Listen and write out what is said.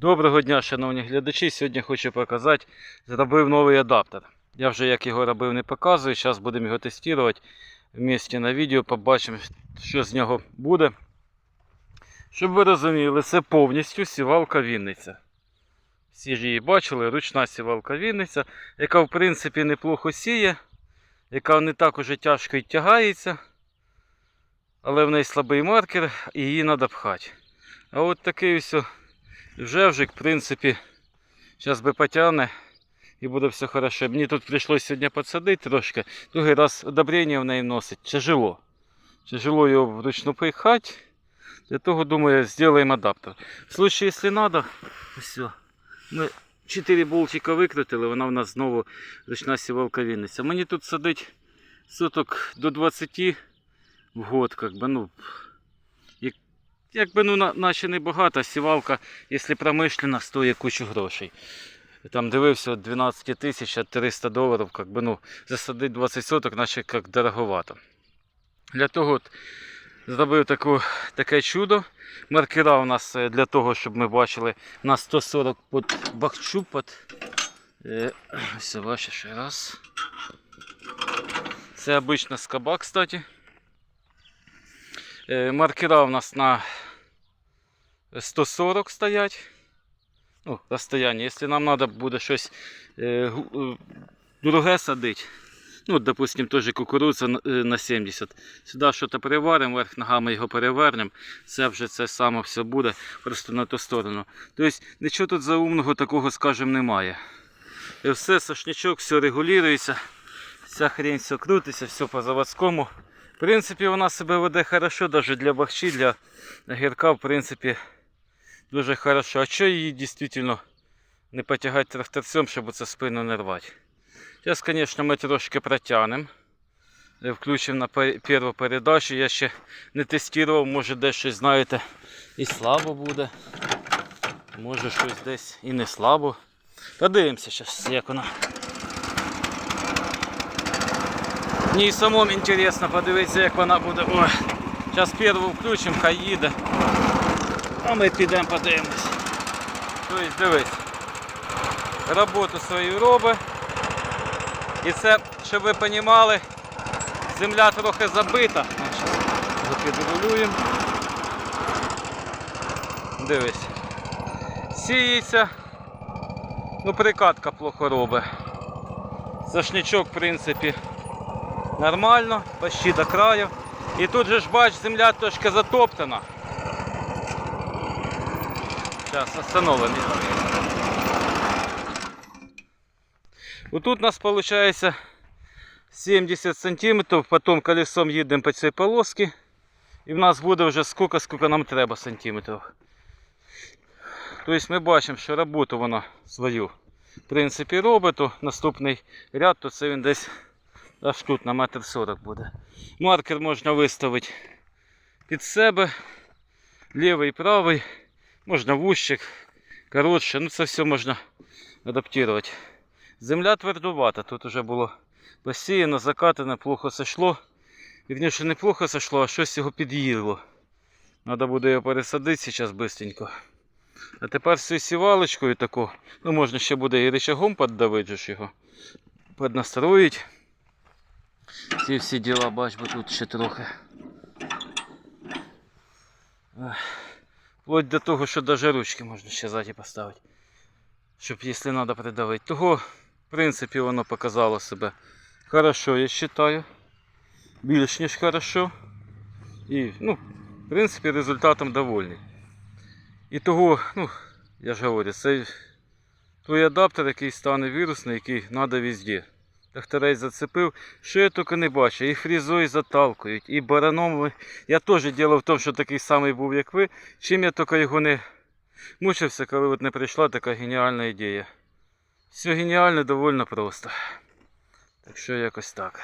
Доброго дня, шановні глядачі. Сьогодні хочу показати, зробив новий адаптер. Я вже як його робив, не показую. Зараз будемо його тестувати. Вместе на відео побачимо, що з нього буде. Щоб ви розуміли, це повністю сівалка Вінниця. Всі ж її бачили, ручна сівалка Вінниця, яка в принципі неплохо сіє, яка не так уже тяжко й тягається, але в неї слабий маркер і її треба пхати. А от такий ось вже вже, в принципі, зараз би потягне і буде все хорошо. Мені тут прийшлося сьогодні підсадити трошки. Другий раз одобрення в неї вносить. Тяжело. Тяжело його вручну пихати. Для того, думаю, зробимо адаптер. В случае, якщо треба, все. Ми 4 болтика викрутили, вона в нас знову ручна сівалка. Мені тут садить суток до 20 в год, как би, ну, якби ну, на- наче небагато, сівалка, якщо промишлена, стоїть кучу грошей. Там дивився от 12 тисяч 300 доларів, как би, ну, засадити 20 соток, наче як дороговато. Для того от зробив таку, таке чудо. Маркера у нас е, для того, щоб ми бачили на 140 під бахчу. Е, ось бачиш раз. Це обична скоба, кстати. Е, маркера у нас на 140 стоять. Ну, розстояння. Якщо нам треба буде щось е, е, друге садити, ну, допустим, теж кукурудза на- е, на 70. Сюди щось переваримо, верх ногами його перевернемо. Це вже це саме все буде просто на ту сторону. Тобто нічого тут заумного такого, скажімо, немає. І все, сошнячок, все регулюється. Вся хрень все крутиться, все по заводському. В принципі, вона себе веде хорошо, навіть для бахчі, для гірка, в принципі, дуже хорошо. А що її дійсно не потягати тракторцем, щоб це спину не рвати? Зараз, звісно, ми трошки протягнемо. Е, Включимо на першу передачу. Я ще не тестував, може десь щось, знаєте, і слабо буде. Може щось десь і не слабо. Подивимося зараз, як вона. Мені і самому інтересно подивитися, як вона буде. Ой. Зараз першу включимо, хай їде. А ми підемо подивимось. Тобто дивись. Роботу свою робить. І це, щоб ви розуміли, земля трохи забита. Зараз підрегулюємо. Дивись. Сіється. Ну, прикатка плохо робить. Сошнячок, в принципі, нормально, почти до краю. І тут же ж бач, земля трошки затоптана. Зараз остановимо. Вот тут у нас получается 70 сантиметров, потом колесом їдемо по цій полосці. І в нас буде вже скільки, скільки нам треба сантиметрів. Тобто ми бачимо, що роботу вона свою в принципі робить, наступний ряд, то це він десь аж тут на метр 40 буде. Маркер можна виставити під себе, лівий, правий, можна вущик, коротше, ну це все можна адаптувати. Земля твердувата, тут вже було посіяно, закатане, плохо сошло. Вірніше не плохо сошло, а щось його під'їло. Треба буде його пересадити зараз швидко. А тепер з сівалочкою таку, ну можна ще буде і рычагом піддавити його. Піднастроїть. Ці всі діла, бач, бо тут ще трохи. Вплоть до того, що навіть ручки можна ще ззаді поставити. Щоб, якщо треба придавити. Того, в принципі, воно показало себе хорошо, я вважаю. Більш ніж хорошо. І, ну, в принципі, результатом довольний. І того, ну, я ж говорю, це той адаптер, який стане вірусний, який треба везде. Тракторець зацепив, що я тільки не бачу, і фрізою заталкують, і бараном. Я теж діло в тому, що такий самий був, як ви. Чим я тільки його не мучився, коли от не прийшла така геніальна ідея. Все геніально, довольно просто. Так що якось так.